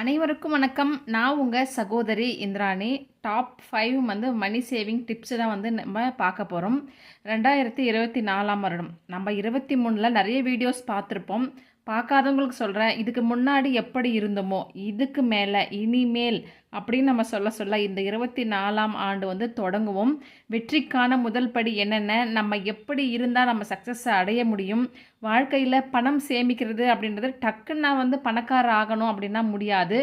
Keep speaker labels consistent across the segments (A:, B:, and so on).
A: அனைவருக்கும் வணக்கம். நான் உங்கள் சகோதரி இந்திராணி. டாப் ஃபைவ் வந்து மணி சேவிங் டிப்ஸ் தான் வந்து நம்ம பார்க்க போகிறோம் ரெண்டாயிரத்தி இருபத்தி நாலாம் வருடம். நம்ம இருபத்தி மூணில் நிறைய வீடியோஸ் பார்த்துருப்போம். பார்க்காதவங்களுக்கு சொல்கிறேன் இதுக்கு முன்னாடி எப்படி இருந்தோமோ இதுக்கு மேலே இனிமேல் அப்படின்னு நம்ம சொல்ல சொல்ல இந்த இருபத்தி நாலாம் ஆண்டு வந்து தொடங்குவோம். வெற்றிக்கான முதல் படி என்னென்ன நம்ம எப்படி இருந்தால் நம்ம சக்ஸஸை அடைய முடியும் வாழ்க்கையில் பணம் சேமிக்கிறது அப்படின்றது டக்குன்னு நான் வந்து பணக்கார ஆகணும் அப்படின்னா முடியாது.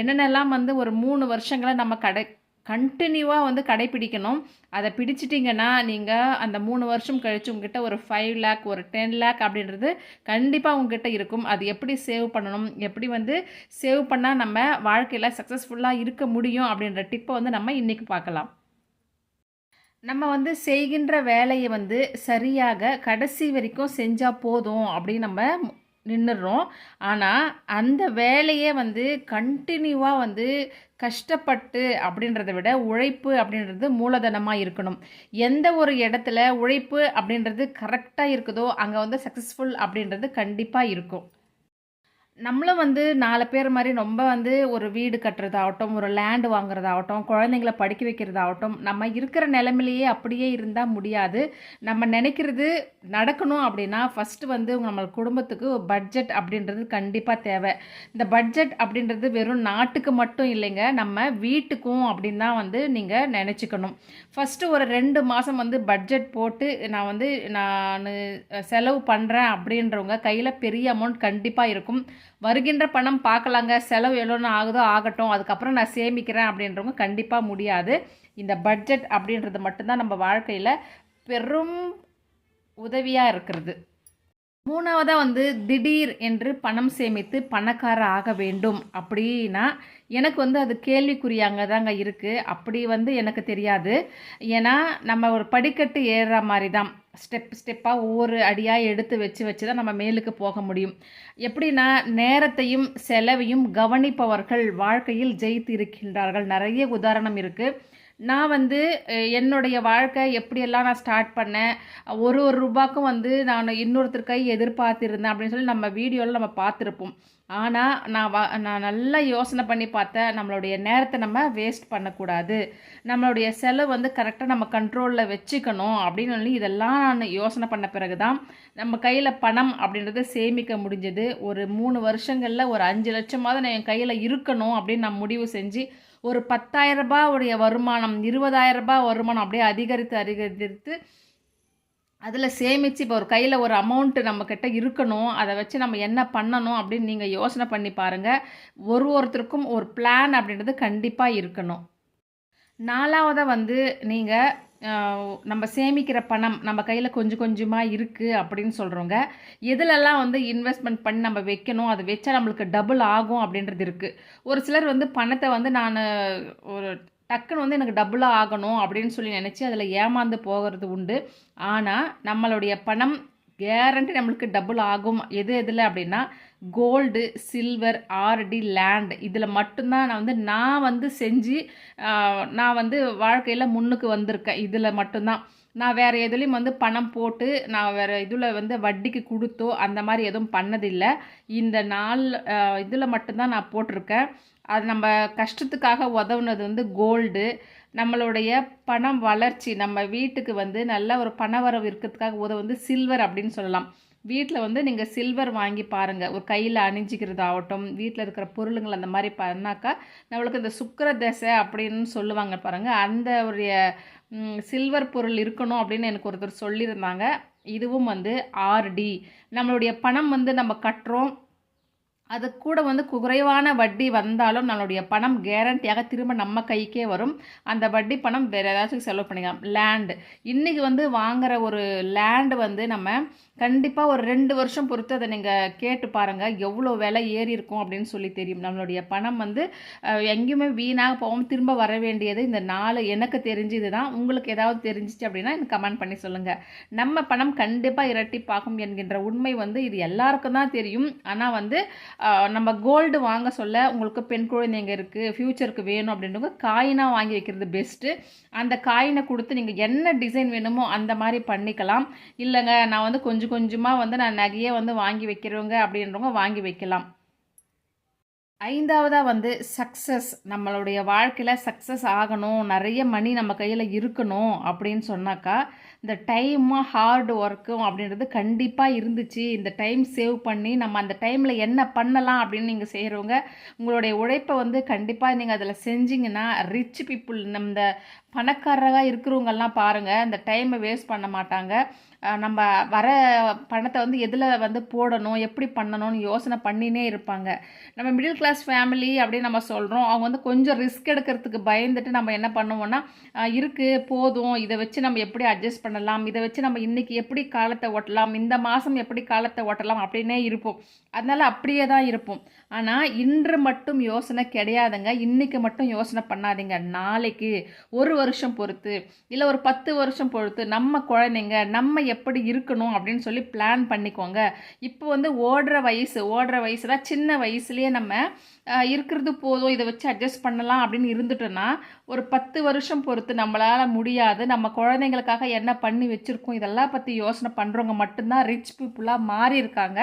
A: என்னென்னலாம் வந்து ஒரு மூணு வருஷங்களை நம்ம கடை கண்டினியூவாக வந்து கடைப்பிடிக்கணும் அதை பிடிச்சிட்டிங்கன்னா நீங்கள் அந்த மூணு வருஷம் கழித்து உங்ககிட்ட ஒரு ஃபைவ் லேக் ஒரு டென் லேக் அப்படின்றது கண்டிப்பாக உங்ககிட்ட இருக்கும். அது எப்படி சேவ் பண்ணணும்? எப்படி வந்து சேவ் பண்ணால் நம்ம வாழ்க்கையில் சக்ஸஸ்ஃபுல்லாக இருக்க முடியும்? அப்படின்ற டிப்பை வந்து நம்ம இன்றைக்கி பார்க்கலாம். நம்ம வந்து செய்கின்ற வேலையை வந்து சரியாக கடைசி வரைக்கும் செஞ்சால் போதும் அப்படின்னு நம்ம நின்றுடுறோம் ஆனால் அந்த வேலையே வந்து கண்டினியூவாக வந்து கஷ்டப்பட்டு அப்படின்றத விட உழைப்பு அப்படின்றது மூலதனமாக இருக்கணும். எந்த ஒரு இடத்துல உழைப்பு அப்படின்றது கரெக்டாக இருக்குதோ அங்கே வந்து சக்ஸஸ்ஃபுல் அப்படின்றது கண்டிப்பாக இருக்கும். நம்மளும் வந்து நாலு பேர் மாதிரி ரொம்ப வந்து ஒரு வீடு கட்டுறதாகட்டும் ஒரு லேண்டு வாங்குறதாகட்டும் குழந்தைங்கள படிக்க வைக்கிறதாகட்டும் நம்ம இருக்கிற நிலமையிலேயே அப்படியே இருந்தால் முடியாது. நம்ம நினைக்கிறது நடக்கணும் அப்படின்னா ஃபஸ்ட்டு வந்து நம்ம குடும்பத்துக்கு பட்ஜெட் அப்படின்றது கண்டிப்பாக தேவை. இந்த பட்ஜெட் அப்படின்றது வெறும் நாட்டுக்கு மட்டும் இல்லைங்க நம்ம வீட்டுக்கும் அப்படின்னு தான் வந்து நீங்கள் நினச்சிக்கணும். ஃபஸ்ட்டு ஒரு ரெண்டு மாதம் வந்து பட்ஜெட் போட்டு நான் வந்து நான் செலவு பண்ணுறேன் அப்படின்றவங்க கையில் பெரிய அமௌண்ட் கண்டிப்பாக இருக்கும். வருகின்ற பணம் பார்க்கலாங்க. செலவு எவ்வளோன்னு ஆகுதோ ஆகட்டும். அதுக்கப்புறம் நான் சேமிக்கிறேன் அப்படின்றவங்க கண்டிப்பாக முடியாது. இந்த பட்ஜெட் அப்படின்றது மட்டும்தான் நம்ம வாழ்க்கையில் பெரும் உதவியாக இருக்கிறது. மூணாவதாக வந்து திடீர் என்று பணம் சேமித்து பணக்கார ஆக வேண்டும். அப்படின்னா எனக்கு வந்து அது கேள்விக்குறியாங்க தாங்க இருக்குது அப்படி வந்து எனக்கு தெரியாது. ஏன்னா நம்ம ஒரு படிக்கட்டு ஏறுற மாதிரி தான் ஸ்டெப் ஸ்டெப்பாக ஒவ்வொரு அடியாக எடுத்து வச்சு வச்சு தான் நம்ம மேலுக்கு போக முடியும். எப்படின்னா நேரத்தையும் செலவையும் கவனிப்பவர்கள் வாழ்க்கையில் ஜெயித்து இருக்கின்றார்கள் நிறைய உதாரணம் இருக்குது நான் வந்து என்னுடைய வாழ்க்கை எப்படியெல்லாம் நான் ஸ்டார்ட் பண்ணேன் ஒரு ஒரு ரூபாய்க்கும் வந்து நான் இன்னொருத்தர் கை எதிர்பார்த்துருந்தேன் அப்படின்னு சொல்லி நம்ம வீடியோவில் நம்ம பார்த்துருப்போம். ஆனால் நான் வ நான் நல்லா யோசனை பண்ணி பார்த்தேன் நம்மளுடைய நேரத்தை நம்ம வேஸ்ட் பண்ணக்கூடாது. நம்மளுடைய செலவு வந்து கரெக்டாக நம்ம கண்ட்ரோலில் வச்சுக்கணும் அப்படின்னு சொல்லி இதெல்லாம் நான் யோசனை பண்ண பிறகு தான் நம்ம கையில் பணம் அப்படின்றத சேமிக்க முடிஞ்சது. ஒரு மூணு வருஷங்களில் ஒரு அஞ்சு லட்சமாவது நான் என் கையில் இருக்கணும் அப்படின்னு நான் முடிவு செஞ்சு ஒரு பத்தாயிரம் உடைய வருமானம் இருபதாயிரரூபா வருமானம் அப்படியே அதிகரித்து அதிகரித்து அதில் சேமித்து இப்போ ஒரு கையில் ஒரு அமௌண்ட்டு நம்மக்கிட்ட இருக்கணும். அதை வச்சு நம்ம என்ன பண்ணணும் அப்படின்னு நீங்கள் யோசனை பண்ணி பாருங்கள் ஒரு ஒருத்தருக்கும் ஒரு பிளான் அப்படின்றது கண்டிப்பாக இருக்கணும். நாலாவதாக வந்து நீங்கள் நம்ம சேமிக்கிற பணம் நம்ம கையில் கொஞ்சம் கொஞ்சமாக இருக்குது அப்படின்னு சொல்கிறவங்க எதுலெல்லாம் வந்து இன்வெஸ்ட்மெண்ட் பண்ணி நம்ம வைக்கணும் அது வச்சா நம்மளுக்கு டபுள் ஆகும் அப்படின்றது இருக்குது ஒரு சிலர் வந்து பணத்தை வந்து நான் ஒரு டக்குன்னு வந்து எனக்கு டபுளாக ஆகணும் அப்படின்னு சொல்லி நினச்சி அதில் ஏமாந்து போகிறது உண்டு. ஆனால் நம்மளுடைய பணம் கேரண்டி நம்மளுக்கு டபுள் ஆகும். எது எதில் அப்படின்னா கோல்டு சில்வர் ஆர்டி லேண்ட் இதில் மட்டும்தான் நான் வந்து நான் வந்து செஞ்சு நான் வந்து வாழ்க்கையில் முன்னுக்கு வந்திருக்கேன். இதில் மட்டும்தான். நான் வேறு எதுலேயும் வந்து பணம் போட்டு நான் வேறு இதில் வந்து வட்டிக்கு கொடுத்தோ அந்த மாதிரி எதுவும் பண்ணதில்லை. இந்த நாள் இதில் மட்டும்தான் நான் போட்டிருக்கேன். அது நம்ம கஷ்டத்துக்காக உதவுனது வந்து கோல்டு. நம்மளுடைய பணம் வளர்ச்சி நம்ம வீட்டுக்கு வந்து நல்ல ஒரு பணவரவு இருக்கிறதுக்காக உதவு வந்து சில்வர் அப்படின்னு சொல்லலாம். வீட்டில் வந்து நீங்கள் சில்வர் வாங்கி பாருங்கள் ஒரு கையில் அணிஞ்சிக்கிறது ஆகட்டும் வீட்டில் இருக்கிற பொருளுங்கள் அந்த மாதிரி பண்ணாக்கா நம்மளுக்கு இந்த சுக்கர தசை அப்படின்னு சொல்லுவாங்க பாருங்கள் அந்த ஒரு சில்வர் பொருள் இருக்கணும் அப்படின்னு எனக்கு ஒருத்தர் சொல்லியிருந்தாங்க. இதுவும் வந்து ஆர்டி நம்மளுடைய பணம் வந்து நம்ம கட்டுறோம். அது கூட வந்து குறைவான வட்டி வந்தாலும் நம்மளுடைய பணம் கேரண்டியாக திரும்ப நம்ம கைக்கே வரும். அந்த வட்டி பணம் வேறு ஏதாச்சும் செலவு பண்ணிக்கலாம். லேண்டு இன்றைக்கி வந்து வாங்குகிற ஒரு லேண்டு வந்து நம்ம கண்டிப்பாக ஒரு ரெண்டு வருஷம் பொறுத்து அதை நீங்கள் கேட்டு பாருங்கள் எவ்வளோ விலை ஏறி இருக்கும் அப்படின்னு சொல்லி தெரியும். நம்மளுடைய பணம் வந்து எங்கேயுமே வீணாக போகாமல் திரும்ப வர வேண்டியது இந்த நாலு எனக்கு தெரிஞ்சது தான் உங்களுக்கு ஏதாவது தெரிஞ்சிச்சு அப்படின்னா எனக்கு கமெண்ட் பண்ணி சொல்லுங்கள் நம்ம பணம் கண்டிப்பாக இரட்டிப்பாகும் என்கின்ற உண்மை வந்து இது எல்லாருக்கும் தான் தெரியும். ஆனால் வந்து நம்ம கோல்டு வாங்க சொல்ல உங்களுக்கு பெண் குழந்தைங்க இருக்குது ஃப்யூச்சருக்கு வேணும் அப்படின்றவங்க காயினாக வாங்கி வைக்கிறது பெஸ்ட்டு அந்த காயினை கொடுத்து நீங்கள் என்ன டிசைன் வேணுமோ அந்த மாதிரி பண்ணிக்கலாம். இல்லைங்க நான் வந்து கொஞ்சம் கொஞ்சமாக வந்து நான் நகையை வந்து வாங்கி வைக்கிறவங்க அப்படின்றவங்க வாங்கி வைக்கலாம். ஐந்தாவதாக வந்து சக்ஸஸ் நம்மளுடைய வாழ்க்கையில் சக்ஸஸ் ஆகணும். நிறைய மணி நம்ம கையில் இருக்கணும் அப்படின்னு சொன்னாக்கா இந்த டைமும் ஹார்டு ஒர்க்கும் அப்படின்றது கண்டிப்பாக இருந்துச்சு. இந்த டைம் சேவ் பண்ணி நம்ம அந்த டைமில் என்ன பண்ணலாம் அப்படின்னு நீங்கள் செய்கிறவங்க உங்களுடைய உழைப்பை வந்து கண்டிப்பாக நீங்கள் அதில் செஞ்சிங்கன்னா ரிச் பீப்புள் நம்ம இந்த பணக்காரராக இருக்கிறவங்கெல்லாம் பாருங்கள் இந்த டைமை வேஸ்ட் பண்ண மாட்டாங்க. நம்ம வர பணத்தை வந்து எதில் வந்து போடணும் எப்படி பண்ணணும்னு யோசனை பண்ணினே இருப்பாங்க. நம்ம மிடில் கிளாஸ் ஃபேமிலி அப்படின்னு நம்ம சொல்கிறோம் அவங்க வந்து கொஞ்சம் ரிஸ்க் எடுக்கிறதுக்கு பயந்துட்டு நம்ம என்ன பண்ணுவோம்னா இருக்குது போதும். இதை வச்சு நம்ம எப்படி அட்ஜஸ்ட் பண்ணலாம்? இதை வச்சு நம்ம இன்றைக்கி எப்படி காலத்தை ஓட்டலாம்? இந்த மாதம் எப்படி காலத்தை ஓட்டலாம்? அப்படின்னே இருப்போம். அதனால் அப்படியே தான் இருப்போம். ஆனால் இன்று மட்டும் யோசனை கிடையாதுங்க. இன்றைக்கி மட்டும் யோசனை பண்ணாதீங்க. நாளைக்கு ஒரு வருஷம் பொறுத்து இல்லை ஒரு பத்து வருஷம் பொறுத்து நம்ம குழந்தைங்க நம்ம எப்படி இருக்கணும் அப்படின்னு சொல்லி பிளான் பண்ணிக்கோங்க. இப்போ வந்து ஓடுற வயசு ஓடுற வயசு தான் சின்ன வயசுலேயே நம்ம இருக்கிறது போதும் இதை வச்சு அட்ஜஸ்ட் பண்ணலாம் அப்படின்னு இருந்துட்டோன்னா ஒரு பத்து வருஷம் பொறுத்து நம்மளால் முடியாது. நம்ம குழந்தைங்களுக்காக என்ன பண்ணி வச்சுருக்கோம் இதெல்லாம் பற்றி யோசனை பண்ணுறவங்க மட்டும்தான் ரிச் பீப்புளாக மாறி இருக்காங்க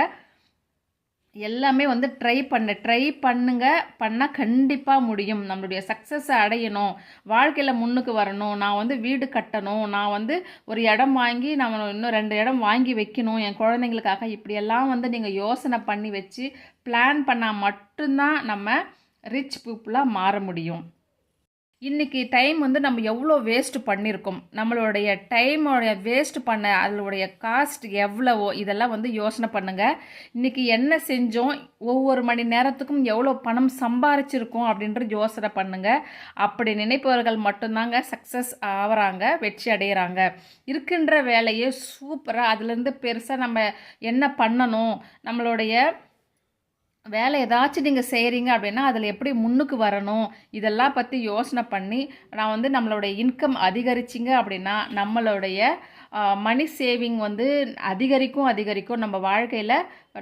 A: எல்லாமே வந்து ட்ரை பண்ணு ட்ரை பண்ணுங்க பண்ணால் கண்டிப்பாக முடியும். நம்மளுடைய சக்ஸஸை அடையணும். வாழ்க்கையில் முன்னுக்கு வரணும். நான் வந்து வீடு கட்டணும். நான் வந்து ஒரு இடம் வாங்கி நம்ம இன்னும் ரெண்டு இடம் வாங்கி வைக்கணும். என் குழந்தைங்களுக்காக இப்படியெல்லாம் வந்து நீங்கள் யோசனை பண்ணி வச்சு பிளான் பண்ணால் மட்டும்தான் நம்ம ரிச் பீப்புளாக மாற முடியும். இன்றைக்கி டைம் வந்து நம்ம எவ்வளோ வேஸ்ட் பண்ணியிருக்கோம் நம்மளுடைய டைமோடைய வேஸ்ட் பண்ண அதனுடைய காஸ்ட் எவ்வளவோ இதெல்லாம் வந்து யோசனை பண்ணுங்கள் இன்றைக்கி என்ன செஞ்சோம்? ஒவ்வொரு மணி நேரத்துக்கும் எவ்வளோ பணம் சம்பாரிச்சிருக்கோம் அப்படின்ற யோசனை பண்ணுங்கள் அப்படி நினைப்பவர்கள் மட்டும்தாங்க சக்ஸஸ் ஆகிறாங்க வெற்றி அடைகிறாங்க இருக்கின்ற வேலையை சூப்பராக அதுலேருந்து பெருசாக நம்ம என்ன பண்ணணும்? நம்மளுடைய வேலை ஏதாச்சும் நீங்கள் செய்கிறீங்க அப்படின்னா அதில் எப்படி முன்னுக்கு வரணும்? இதெல்லாம் பற்றி யோசனை பண்ணி நான் வந்து நம்மளுடைய இன்கம் அதிகரிச்சிங்க அப்படின்னா நம்மளுடைய மணி சேவிங் வந்து அதிகரிக்கும் அதிகரிக்கும். நம்ம வாழ்க்கையில்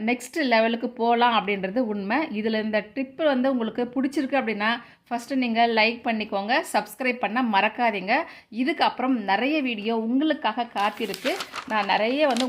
A: நெக்ஸ்ட் லெவலுக்கு போகலாம் அப்படின்றது உண்மை. இதில் இந்த ட்ரிப்பு வந்து உங்களுக்கு பிடிச்சிருக்கு அப்படின்னா ஃபஸ்ட்டு நீங்கள் லைக் பண்ணிக்கோங்க சப்ஸ்கிரைப் பண்ண மறக்காதீங்க. இதுக்கப்புறம் நிறைய வீடியோ உங்களுக்காக காத்திருக்கு. நான் நிறைய வந்து